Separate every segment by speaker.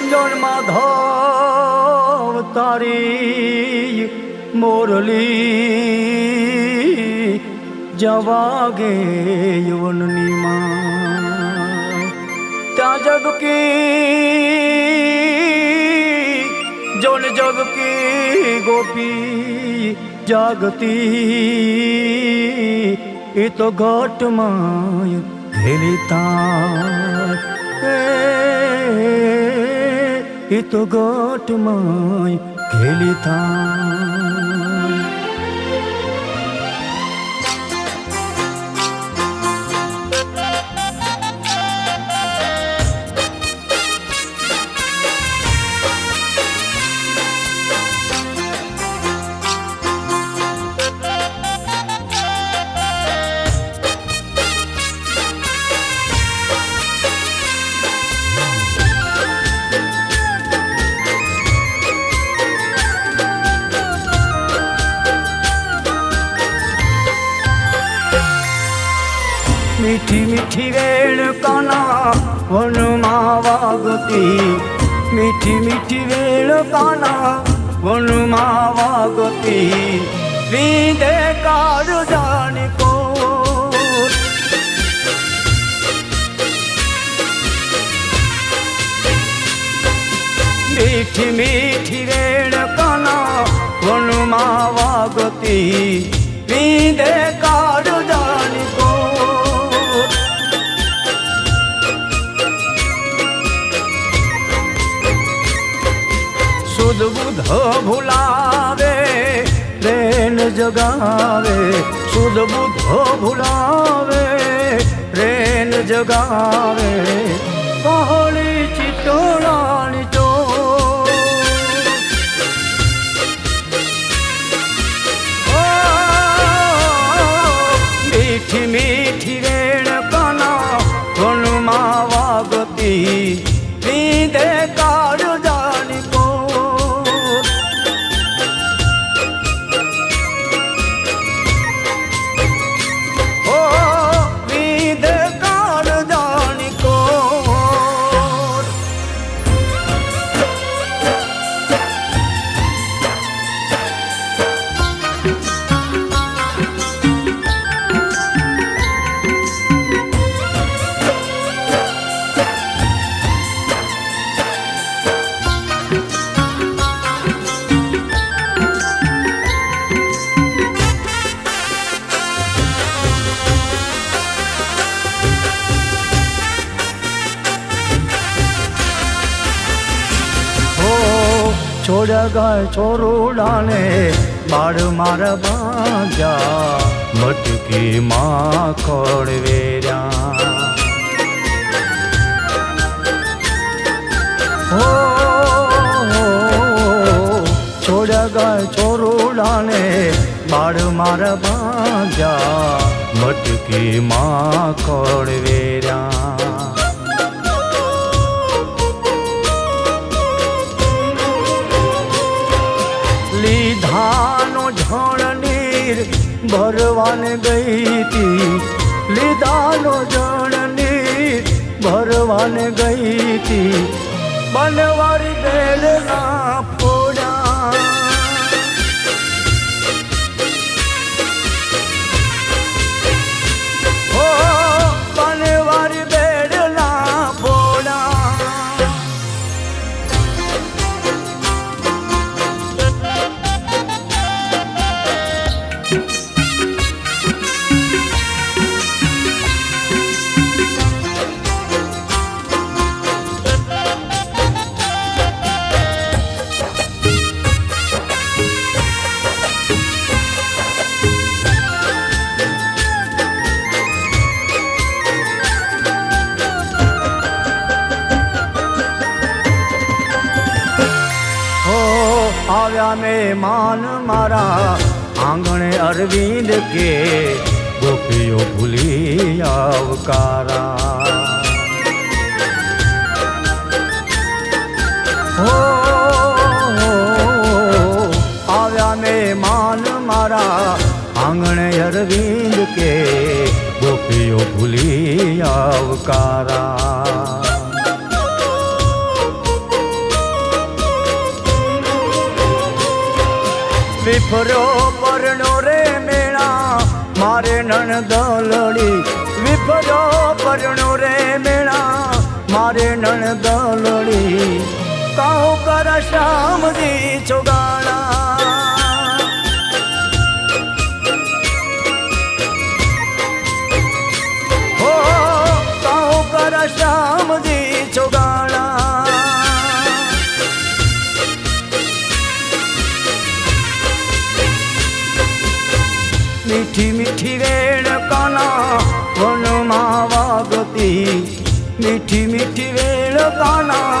Speaker 1: নিরঞ্জন মাধব তারি মুরলি জবাগে অনিমা তা জগ কি? জন জগ কি গোপী জাগতি? এ তো ঘট মায় খেলিতা হিত গটময় খেলিতাম। મીઠી મીઠી વેણ કાના વનમાં વાગતી. મીઠી મીઠી વેણ કાના વનમાં વાગતી. લીધે કાળ જાણી કો મીઠી મીઠી વેણ કાના વનમાં વાગતી. લીધે સુધ બુધ ભૂલાવે, પ્રેમ જગાવે. સુધ બુધ ભૂલાવે, પ્રેમ જગાવે. પહોળી ચિત્તોળાની ચો મીઠી મીઠી છોડ્યા ગાય છોરુડાને બાળ મારા બાંધ્યા. મટકી માં ખોડવેર્યા હો છોડ ગાય છોરુડાને બાળ મારા બાંધ્યા. મટકી માં લીધાનો ભરવાને ગઈ તી લીધાનો જણની ભરવાને ગઈ તી બનવારી બેલના ફોડા. બનવારી બેડના આવ્યા મહેમાન મારા આંગણે અરવિંદ કે ગોપીઓ ભૂલી આવકારા. હો, આવ્યા મહેમાન મારા આંગણે અરવિંદ કે ગોપીઓ ભૂલી આવકારા. વિફર્યો પરણો રે મેળા, મારે નણદ લડી. વિફર્યો પરણો રે મેળા, મારે નણદ લડી. કાહુ કર શામજી છોગા મીઠી મીઠી વેણ કાના વનમાં વાગતી. મીઠી મીઠી વેણ કાના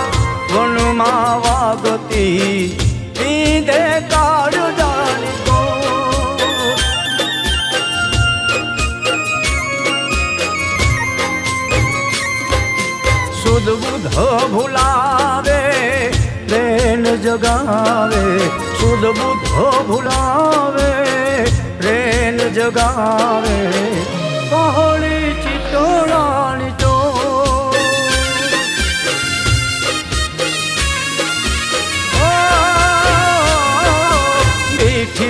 Speaker 1: વનમાં વાગતી. પીધે કાળ જાણી સુધ બુધ ભૂલાવે રેન જગાવે. સુધ બુધ ભૂલાવે গারে কহলি চিতরানি তো। মিঠি